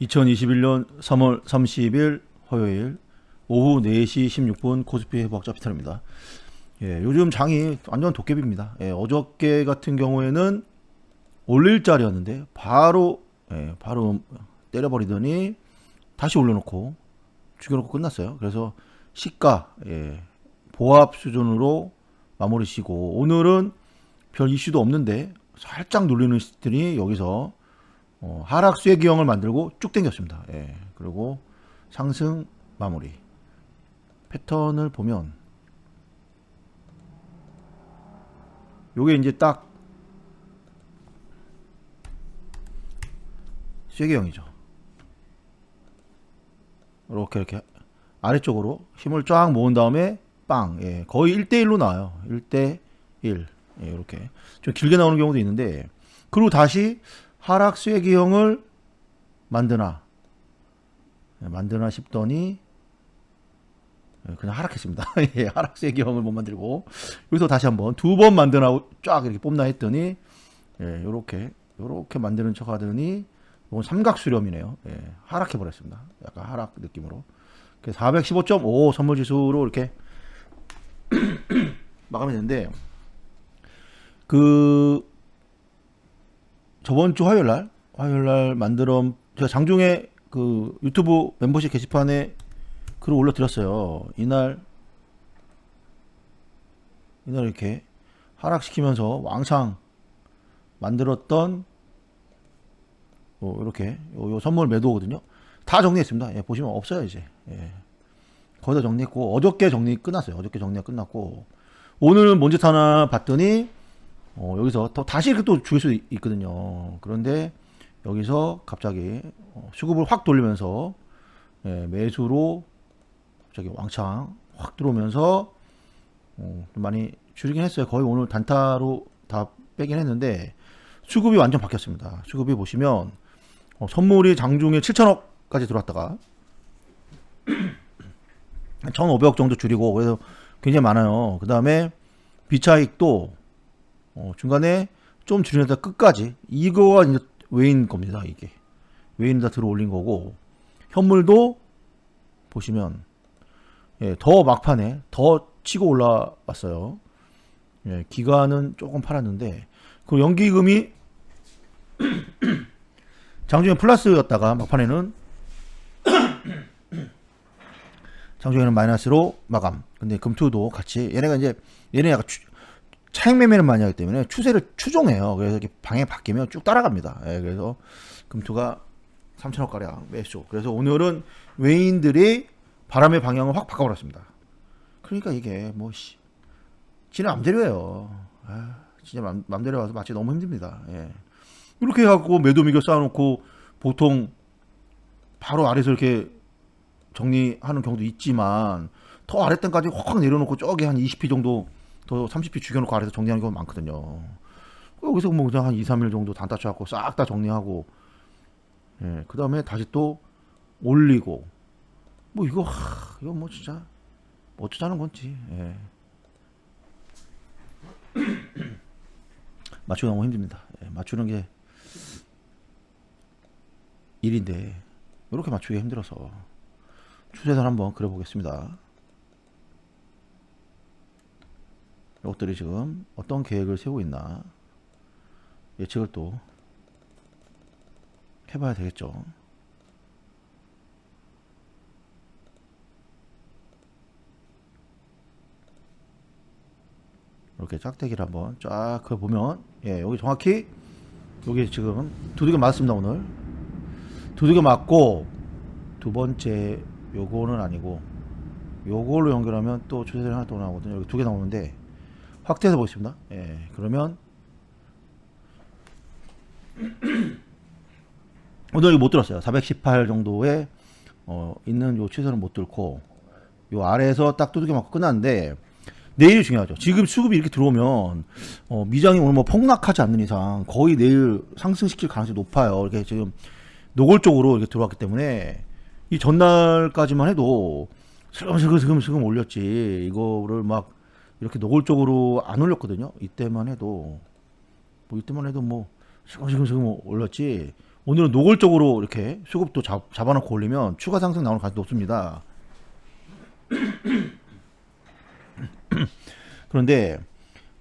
2021년 3월 30일 화요일 오후 4시 16분 코스피 회복자 피탈입니다. 예, 요즘 장이 완전 도깨비입니다. 예, 어저께 같은 경우에는 올릴 자리였는데 바로 예, 바로 때려버리더니 다시 올려놓고 죽여놓고 끝났어요. 그래서 시가 예, 보합 수준으로 마무리 시고 오늘은 별 이슈도 없는데 살짝 눌리는 시들이 여기서 어, 하락 쇠기형을 만들고 쭉 당겼습니다. 예, 그리고 상승 마무리 패턴을 보면 요게 이제 딱 쇠기형이죠. 이렇게 이렇게 아래쪽으로 힘을 쫙 모은 다음에 빵, 예, 거의 1대1로 나와요. 1대1. 예, 이렇게. 좀 길게 나오는 경우도 있는데, 그리고 다시 하락 쇠기형을 만드나, 예, 만드나 싶더니, 예, 그냥 하락했습니다. 예, 하락 쇠기형을 못 만들고, 여기서 다시 한번 두 번 만드나 쫙 이렇게 뽑나 했더니, 예, 요렇게, 요렇게 만드는 척 하더니, 이건 삼각 수렴이네요. 예, 하락해 버렸습니다. 약간 하락 느낌으로. 415.5 선물 지수로 이렇게 마감이 됐는데 그 저번 주 화요일 날 화요일 날 만들어 제가 장중에 그 유튜브 멤버십 게시판에 글을 올려 드렸어요. 이날 이날 이렇게 하락시키면서 왕창 만들었던 어, 이렇게 요, 요 선물 매도거든요. 다 정리했습니다. 예, 보시면 없어요 이제. 예. 거의 다 정리했고 어저께 정리 끝났어요. 어저께 정리가 끝났고 오늘은 뭔짓 하나 봤더니 어, 여기서 더 다시 이렇게 또 죽일 수 있- 있거든요. 그런데 여기서 갑자기 어, 수급을 확 돌리면서 예, 매수로 갑자기 왕창 확 들어오면서 어, 좀 많이 줄이긴 했어요. 거의 오늘 단타로 다 빼긴 했는데 수급이 완전 바뀌었습니다. 수급이 보시면 어, 선물이 장중에 7천억까지 들어왔다가 1,500억 정도 줄이고 그래서 굉장히 많아요. 그 다음에 비차익도 어, 중간에 좀 줄이다 끝까지 이거가 이제 외인 겁니다. 이게 외인 다 들어 올린 거고 현물도 보시면 예, 더 막판에 더 치고 올라왔어요. 예, 기간은 조금 팔았는데 그 연기금이 장중에 플러스였다가 막판에는 장중에는 마이너스로 마감. 근데 금투도 같이 얘네가 이제 얘네 약간 추, 차익 매매를 많이 하기 때문에 추세를 추종해요. 그래서 이렇게 방향 바뀌면 쭉 따라갑니다. 예, 그래서 금투가 3천억 가량 매수. 그래서 오늘은 외인들이 바람의 방향을 확 바꿔버렸습니다. 그러니까 이게 뭐 씨, 지는 맘대로 해요. 아, 진짜 맘, 맘대로 와서 마치 너무 힘듭니다. 예. 이렇게 해갖고 매도 미겨 쌓아놓고 보통 바로 아래서 이렇게 정리하는 경우도 있지만 더 아랫단까지 확 내려놓고 저기 한 20피 정도 더 30피 죽여놓고 아래서 정리하는 경우 많거든요. 여기서 뭐 그냥 한 2, 3일 정도 단타 쳐 갖고 싹 다 정리하고 예, 그 다음에 다시 또 올리고 뭐 이거 하, 이거 뭐 진짜 뭐 어쩌자는 건지 예. 맞추기 너무 힘듭니다. 예, 맞추는 게 일인데 이렇게 맞추기 힘들어서 추세선 한번 그려보겠습니다. 이것들이 지금 어떤 계획을 세우고 있나 예측을 또 해봐야 되겠죠. 이렇게 짝대기를 한번 쫙 그거 보면 예 여기 정확히 여기 지금 두들겨 맞습니다 오늘 두들겨 맞고 두 번째 요거는 아니고 요걸로 연결하면 또 추세선이 하나 더 나오거든요 여기 두 개 나오는데 확대해서 보겠습니다 예 그러면 오늘 이거 못 들었어요 418 정도에 어 있는 요 추세선을 못 들고 요 아래에서 딱 두들겨 맞고 끝났는데 내일이 중요하죠. 지금 수급이 이렇게 들어오면 어, 미장이 오늘 뭐 폭락하지 않는 이상 거의 내일 상승시킬 가능성이 높아요. 이렇게 지금 노골적으로 이렇게 들어왔기 때문에 이 전날까지만 해도 슬금슬금 슬금 올렸지 이거를 막 이렇게 노골적으로 안 올렸거든요. 이때만 해도 뭐 이때만 해도 뭐 슬금슬금 올렸지 오늘은 노골적으로 이렇게 수급도 잡, 잡아놓고 올리면 추가 상승 나오는 가능성이 높습니다. 그런데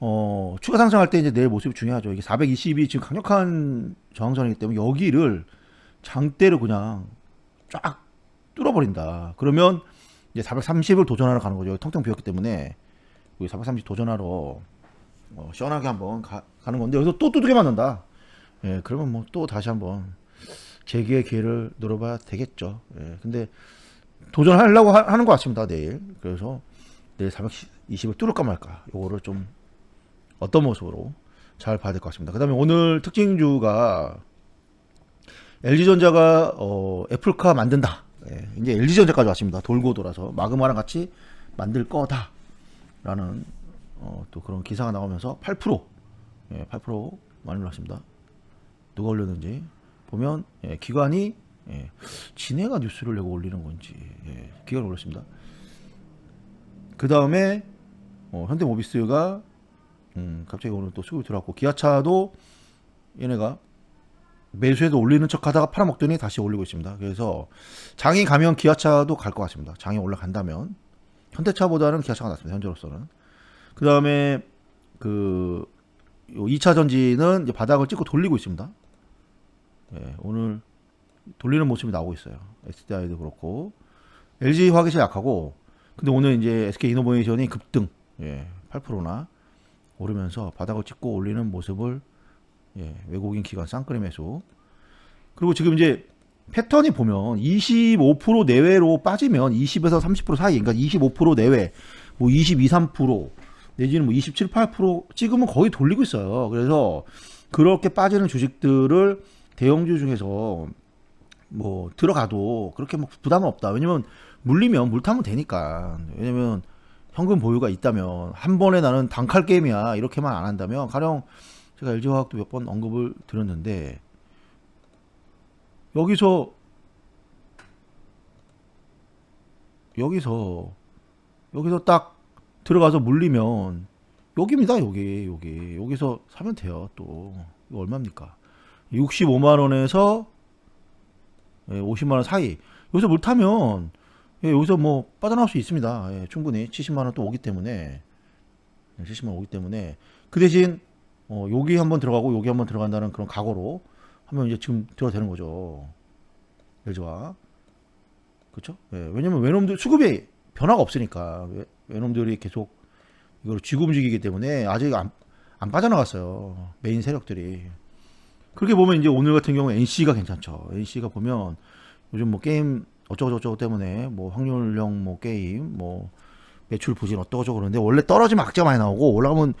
어, 추가 상승할 때 이제 내일 모습이 중요하죠. 이게 420이 지금 강력한 저항선이기 때문에 여기를 장대로 그냥 쫙 뚫어버린다. 그러면 이제 430을 도전하러 가는 거죠. 텅텅 비었기 때문에 여기 430 도전하러 어, 시원하게 한번 가, 는 건데 여기서 또 두들겨 맞는다. 예, 그러면 뭐 또 다시 한번 재기의 기회를 노려봐야 되겠죠. 예, 근데 도전하려고 하, 하는 것 같습니다. 내일. 그래서 내일 420을 뚫을까 말까. 요거를 좀 어떤 모습으로 잘 봐야 될 것 같습니다. 그 다음에 오늘 특징주가 LG전자가 어, 애플카 만든다. 예, 이제 LG전자까지 왔습니다. 돌고 돌아서 마그마랑 같이 만들 거다 라는 어, 또 그런 기사가 나오면서 8% 예, 8% 많이 올랐습니다. 누가 올렸는지 보면 예, 기관이 예, 진해가 뉴스를 내고 올리는 건지 예, 기관이 올렸습니다. 그 다음에 어, 현대모비스가 음, 갑자기 오늘 또 수급이 들어왔고 기아차도 얘네가 매수해도 올리는 척하다가 팔아먹더니 다시 올리고 있습니다. 그래서 장이 가면 기아차도 갈 것 같습니다. 장이 올라간다면 현대차보다는 기아차가 낫습니다. 현재로서는. 그 다음에 그 2차 전지는 바닥을 찍고 돌리고 있습니다. 예, 오늘 돌리는 모습이 나오고 있어요. SDI도 그렇고 LG 화학이 약하고 근데 오늘 이제 SK 이노베이션이 급등 예, 8%나 오르면서 바닥을 찍고 올리는 모습을 예, 외국인 기관 쌍끌이 매수. 그리고 지금 이제 패턴이 보면 25% 내외로 빠지면 20에서 30% 사이, 그러니까 25% 내외, 뭐 22, 3% 내지는 뭐 27, 8% 찍으면 거의 돌리고 있어요. 그래서 그렇게 빠지는 주식들을 대형주 중에서 뭐 들어가도 그렇게 뭐 부담은 없다. 왜냐면 물리면 물 타면 되니까. 왜냐면 현금 보유가 있다면 한 번에 나는 단칼 게임이야 이렇게만 안 한다면 가령 제가 LG화학도 몇 번 언급을 드렸는데 여기서 여기서 여기서 딱 들어가서 물리면 여기입니다 여기 여기 여기서 사면 돼요 또. 이거 얼마입니까? 65만 원에서 50만 원 사이. 여기서 물 타면 예, 여기서 뭐 빠져나올 수 있습니다. 예, 충분히. 70만 원 또 오기 때문에. 70만 원 오기 때문에. 그 대신 어, 여기 한번 들어가고 여기 한번 들어간다는 그런 각오로 하면 이제 지금 들어가 되는 거죠. LG와. 그렇죠? 예, 왜냐면 외놈들 수급에 변화가 없으니까 외, 외놈들이 계속 이걸 쥐고 움직이기 때문에 아직 안, 안 빠져나갔어요. 메인 세력들이. 그렇게 보면 이제 오늘 같은 경우 NC가 괜찮죠. NC가 보면 요즘 뭐 게임 어쩌고저쩌고 때문에 뭐 확률형 뭐 게임 뭐 매출 부진 어떠고저쩌고 그러는데 원래 떨어지면 악재가 많이 나오고 올라가면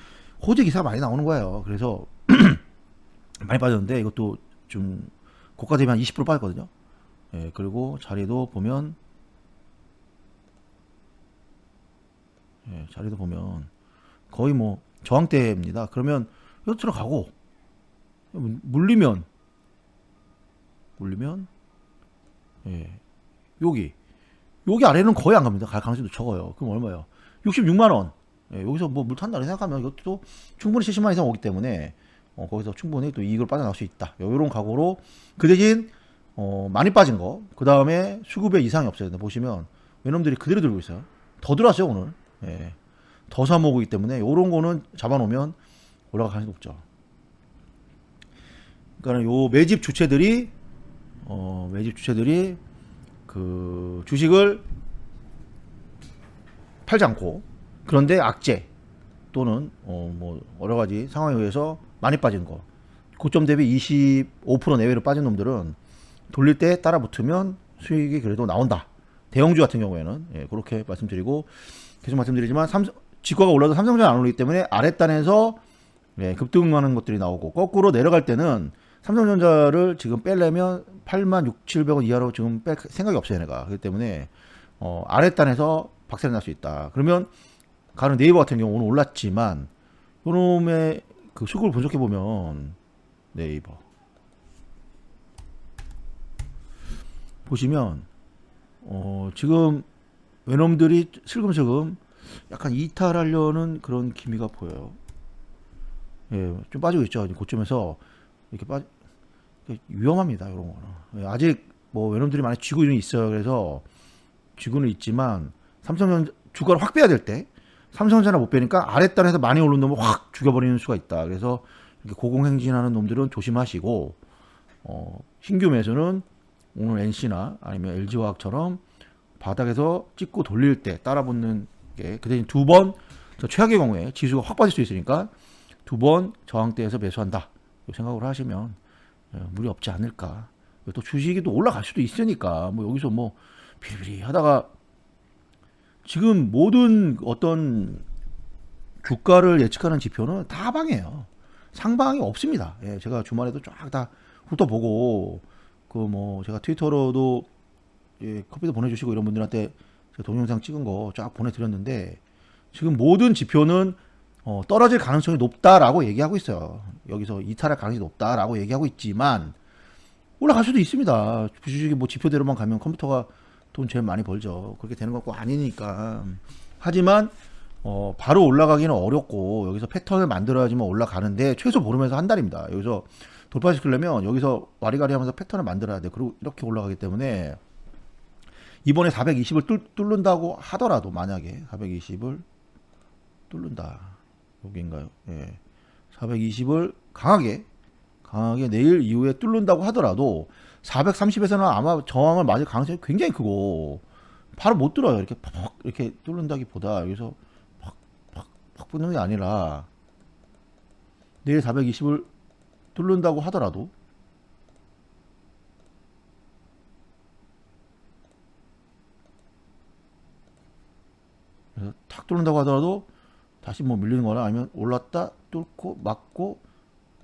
호재 기사가 많이 나오는 거예요. 그래서 많이 빠졌는데 이것도 좀 고가 대비 한 20% 빠졌거든요. 예, 그리고 자리도 보면 예, 자리도 보면 거의 뭐 저항대입니다. 그러면 여기 들어가고 물리면 물리면 예, 여기 여기 아래는 거의 안 갑니다. 갈 가능성도 적어요. 그럼 얼마예요? 66만 원. 예, 여기서 뭐 물 탄다고 생각하면 이것도 충분히 70만 이상 오기 때문에 어, 거기서 충분히 또 이익을 빠져나올 수 있다. 이런 각오로 그 대신 어, 많이 빠진 거, 그 다음에 수급에 이상이 없어요. 보시면 외놈들이 그대로 들고 있어요. 더 들어왔어요 오늘. 예. 더 사모으기 때문에 이런 거는 잡아놓으면 올라갈 가능성이 높죠. 그러니까 요 매집 주체들이 어, 매집 주체들이 그 주식을 팔지 않고 그런데 악재 또는 어 뭐 여러 가지 상황에 의해서 많이 빠진 거 고점 대비 25% 내외로 빠진 놈들은 돌릴 때 따라 붙으면 수익이 그래도 나온다. 대형주 같은 경우에는 예, 그렇게 말씀드리고 계속 말씀드리지만 삼성 지가가 올라도 삼성전자 안 오르기 때문에 아랫단에서 예, 급등하는 것들이 나오고 거꾸로 내려갈 때는 삼성전자를 지금 빼려면 8만 6, 700원 이하로 지금 뺄 생각이 없어요, 내가. 그렇기 때문에 어, 아랫단에서 박살이 날 수 있다. 그러면 가는 네이버 같은 경우 오늘 올랐지만 요놈의 그 수급을 분석해 보면 네이버 보시면 어 지금 외놈들이 슬금슬금 약간 이탈하려는 그런 기미가 보여요. 예, 좀 빠지고 있죠. 고점에서 이렇게 빠 위험합니다. 이런 거는 예, 아직 뭐 외놈들이 많이 쥐고는 있어요. 그래서 쥐고는 있지만 삼성전자 주가를 확 빼야 될 때 삼성전자 못 빼니까 아랫단에서 많이 오른 놈을 확 죽여버리는 수가 있다. 그래서 이렇게 고공행진하는 놈들은 조심하시고 어, 신규 매수는 오늘 NC나 아니면 LG화학처럼 바닥에서 찍고 돌릴 때 따라붙는 게 그 대신 두 번 최악의 경우에 지수가 확 빠질 수 있으니까 두 번 저항대에서 매수한다. 이 생각을 하시면 어, 무리 없지 않을까. 또 주식이 또 올라갈 수도 있으니까 뭐 여기서 뭐 비리비리 하다가 지금 모든 어떤 주가를 예측하는 지표는 다 하방이에요. 상방이 없습니다. 예, 제가 주말에도 쫙 다 훑어보고 그 뭐 제가 트위터로도 예, 커피도 보내주시고 이런 분들한테 동영상 찍은 거 쫙 보내드렸는데 지금 모든 지표는 어, 떨어질 가능성이 높다라고 얘기하고 있어요. 여기서 이탈할 가능성이 높다라고 얘기하고 있지만 올라갈 수도 있습니다. 주식이 뭐 지표대로만 가면 컴퓨터가 돈 제일 많이 벌죠. 그렇게 되는 것고 아니니까. 하지만 어, 바로 올라가기는 어렵고 여기서 패턴을 만들어야지만 올라가는데 최소 보름에서 한 달입니다. 여기서 돌파시키려면 여기서 와리가리 하면서 패턴을 만들어야 돼. 그리고 이렇게 올라가기 때문에 이번에 420을 뚫, 뚫는다고 하더라도 만약에 420을 뚫는다. 여기인가요? 예. 420을 강하게 강하게 내일 이후에 뚫는다고 하더라도 430에서는 아마 저항을 맞을 가능성이 굉장히 크고 바로 못 들어요. 이렇게 팍 이렇게 뚫는다기보다 여기서 팍팍팍 붙는 게 아니라 내일 420을 뚫는다고 하더라도 그래서 탁 뚫는다고 하더라도 다시 뭐 밀리는 거나 아니면 올랐다 뚫고 막고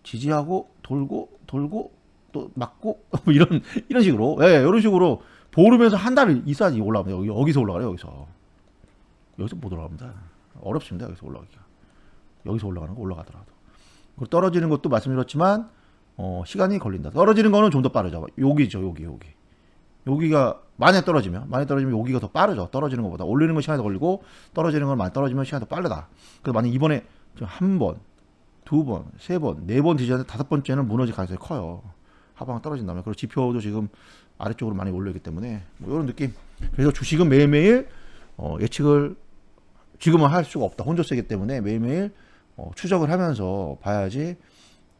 지지하고 돌고 돌고 또 막고? 뭐 이런 이런 식으로. 예 이런 식으로 보름에서 한달 있어야지 올라갑니다 여기 여기서 올라가요 여기서. 여기서 못 올라갑니다. 어렵습니다 여기서 올라가기가. 여기서 올라가는 거 올라가더라도. 그리고 떨어지는 것도 말씀드렸지만 어 시간이 걸린다. 떨어지는 거는 좀 더 빠르죠. 여기죠 여기 여기. 여기가 많이 떨어지면 많이 떨어지면 여기가 더 빠르죠. 떨어지는 것보다. 올리는 건 시간이 더 걸리고 떨어지는 건 많이 떨어지면 시간이 더 빠르다. 그래서 만약 이번에 한 번 두 번, 세 번, 네 번 뒤졌는데 다섯 번째는 무너질 가능성이 커요. 하방 떨어진다면. 그리고 지표도 지금 아래쪽으로 많이 올려있기 때문에 뭐 이런 느낌. 그래서 주식은 매일매일 어, 예측을 지금은 할 수가 없다. 혼조세기 때문에 매일매일 어, 추적을 하면서 봐야지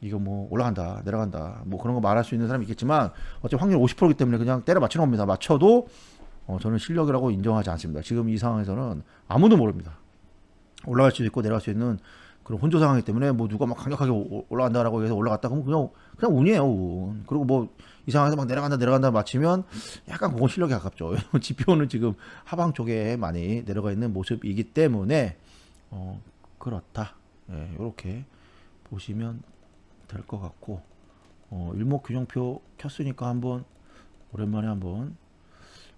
이거 뭐 올라간다, 내려간다, 뭐 그런 거 말할 수 있는 사람이 있겠지만 어차피 확률 50%이기 때문에 그냥 때려 맞추는 겁니다. 맞춰도 어, 저는 실력이라고 인정하지 않습니다. 지금 이 상황에서는 아무도 모릅니다. 올라갈 수도 있고 내려갈 수 있는 그런 혼조 상황이기 때문에 뭐 누가 막 강력하게 오- 올라간다라고 해서 올라갔다 그러면 그냥 그냥 운이에요 운. 그리고 뭐 이 상황에서 막 내려간다 내려간다 맞히면 약간 그건 실력에 가깝죠. 지표는 지금 하방 쪽에 많이 내려가 있는 모습이기 때문에 어 그렇다. 예, 이렇게 보시면 될 것 같고 어 일목균형표 켰으니까 한번 오랜만에 한번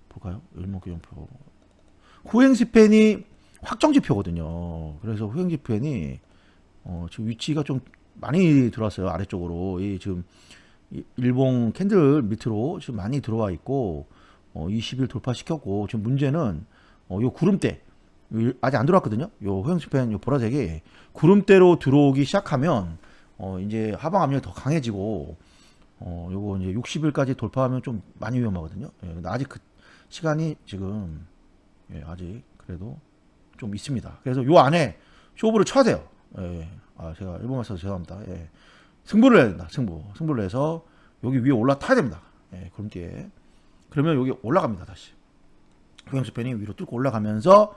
볼까요? 일목균형표 후행 스팬이 확정 지표거든요. 그래서 후행 지표니 어, 지금 위치가 좀 많이 들어왔어요 아래쪽으로 이 지금 이 일봉 캔들 밑으로 지금 많이 들어와 있고 어, 20일 돌파시켰고 지금 문제는 어, 요 구름대 요- 아직 안 들어왔거든요. 요 후행 스팬 요 보라색이 구름대로 들어오기 시작하면 어, 이제 하방 압력이 더 강해지고 어, 요거 이제 60일까지 돌파하면 좀 많이 위험하거든요. 예, 아직 그 시간이 지금 예, 아직 그래도 좀 있습니다. 그래서 요 안에 쇼부를 쳐야 돼요. 예. 아, 제가 일본말 써서 죄송합니다. 예. 승부를 해야 된다. 승부. 승부를 해서 여기 위에 올라타야 됩니다. 예, 그럼 뒤에. 그러면 여기 올라갑니다. 다시. 후행 스팬이 위로 뚫고 올라가면서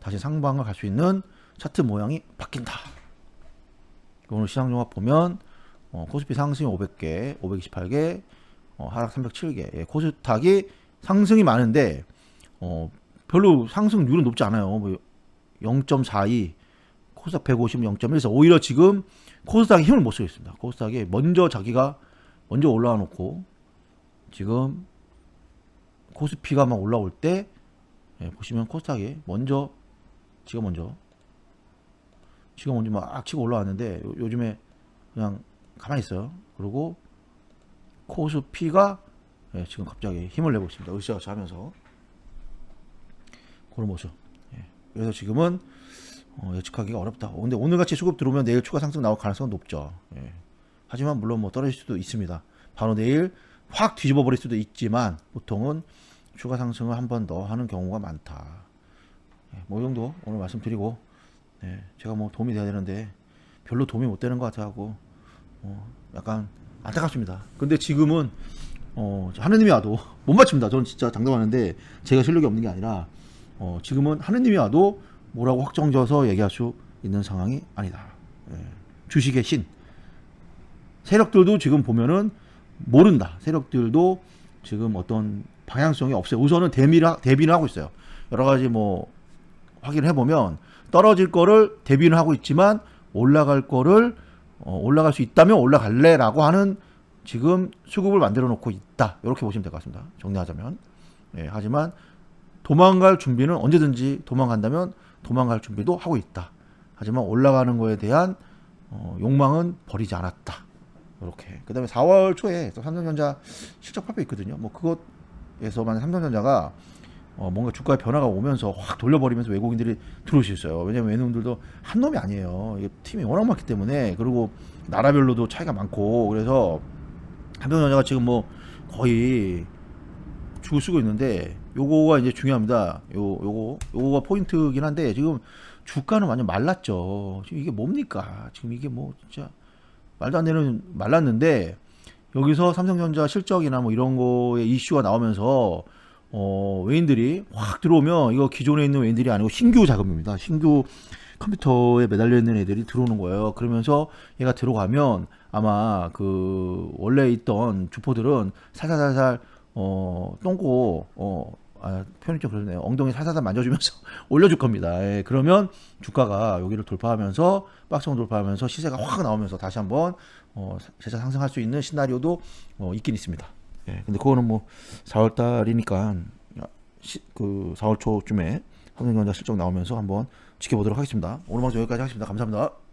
다시 상방을 갈 수 있는 차트 모양이 바뀐다. 오늘 시장 종합 보면 어, 코스피 상승이 500개, 528개, 어, 하락 307개. 예, 코스닥이 상승이 많은데 어, 별로 상승률은 높지 않아요. 뭐 0.42, 코스닥 150, 0.14. 오히려 지금 코스닥이 힘을 못 쓰고 있습니다. 코스닥이 먼저 자기가 먼저 올라와 놓고 지금 코스피가 막 올라올 때 예, 보시면 코스닥이 먼저 지가 먼저 지가 먼저 막 치고 올라왔는데 요- 요즘에 그냥 가만히 있어요. 그리고 코스피가 예, 지금 갑자기 힘을 내고 있습니다. 으쌰으쌰 하면서 그런 모습. 예. 그래서 지금은 어, 예측하기가 어렵다. 어, 근데 오늘같이 수급 들어오면 내일 추가 상승 나올 가능성은 높죠. 예. 하지만 물론 뭐 떨어질 수도 있습니다. 바로 내일 확 뒤집어 버릴 수도 있지만 보통은 추가 상승을 한 번 더 하는 경우가 많다. 예, 뭐이 정도 오늘 말씀드리고 네, 제가 뭐 도움이 돼야 되는데 별로 도움이 못 되는 것 같아갖고 어, 약간 안타깝습니다. 근데 지금은 어, 하느님이 와도 못 맞춥니다. 저는 진짜 장담하는데 제가 실력이 없는 게 아니라 어, 지금은 하느님이 와도 뭐라고 확정져서 얘기할 수 있는 상황이 아니다. 예, 주식의 신 세력들도 지금 보면은 모른다. 세력들도 지금 어떤 방향성이 없어요. 우선은 대비를, 하- 대비를 하고 있어요. 여러 가지 뭐 확인을 해보면 떨어질 거를 대비를 하고 있지만 올라갈 거를 어, 올라갈 수 있다면 올라갈래라고 하는 지금 수급을 만들어 놓고 있다. 이렇게 보시면 될 것 같습니다. 정리하자면. 예, 하지만 도망갈 준비는 언제든지 도망간다면 도망갈 준비도 하고 있다. 하지만 올라가는 거에 대한 어, 욕망은 버리지 않았다. 이렇게. 그다음에 4월 초에 또 삼성전자 실적 발표 있거든요. 뭐 그것에서 만약 삼성전자가 어, 뭔가 주가의 변화가 오면서 확 돌려버리면서 외국인들이 들어올 수 있어요. 왜냐면 외국인들도 한 놈이 아니에요. 팀이 워낙 많기 때문에 그리고 나라별로도 차이가 많고 그래서 삼성전자가 지금 뭐 거의 죽을 쓰고 있는데 요거가 이제 중요합니다. 요 요거 요거가 포인트긴 한데 지금 주가는 완전 말랐죠. 지금 이게 뭡니까? 지금 이게 뭐 진짜 말도 안 되는 말랐는데 여기서 삼성전자 실적이나 뭐 이런 거에 이슈가 나오면서 어, 외인들이 확 들어오면 이거 기존에 있는 외인들이 아니고 신규 자금입니다. 신규 컴퓨터에 매달려 있는 애들이 들어오는 거예요. 그러면서 얘가 들어가면 아마 그 원래 있던 주포들은 살살살살 어 똥꼬 어 아, 표현이 좀 그러네요. 엉덩이 살살살 만져주면서 올려줄 겁니다. 예, 그러면 주가가 여기를 돌파하면서 박스권 돌파하면서 시세가 확 나오면서 다시 한번 어, 재차 상승할 수 있는 시나리오도 어, 있긴 있습니다. 예, 근데 그거는 뭐 4월 달이니까 시, 그 4월 초쯤에 삼성전자 실적 나오면서 한번 지켜보도록 하겠습니다. 오늘 방송 여기까지 하겠습니다. 감사합니다.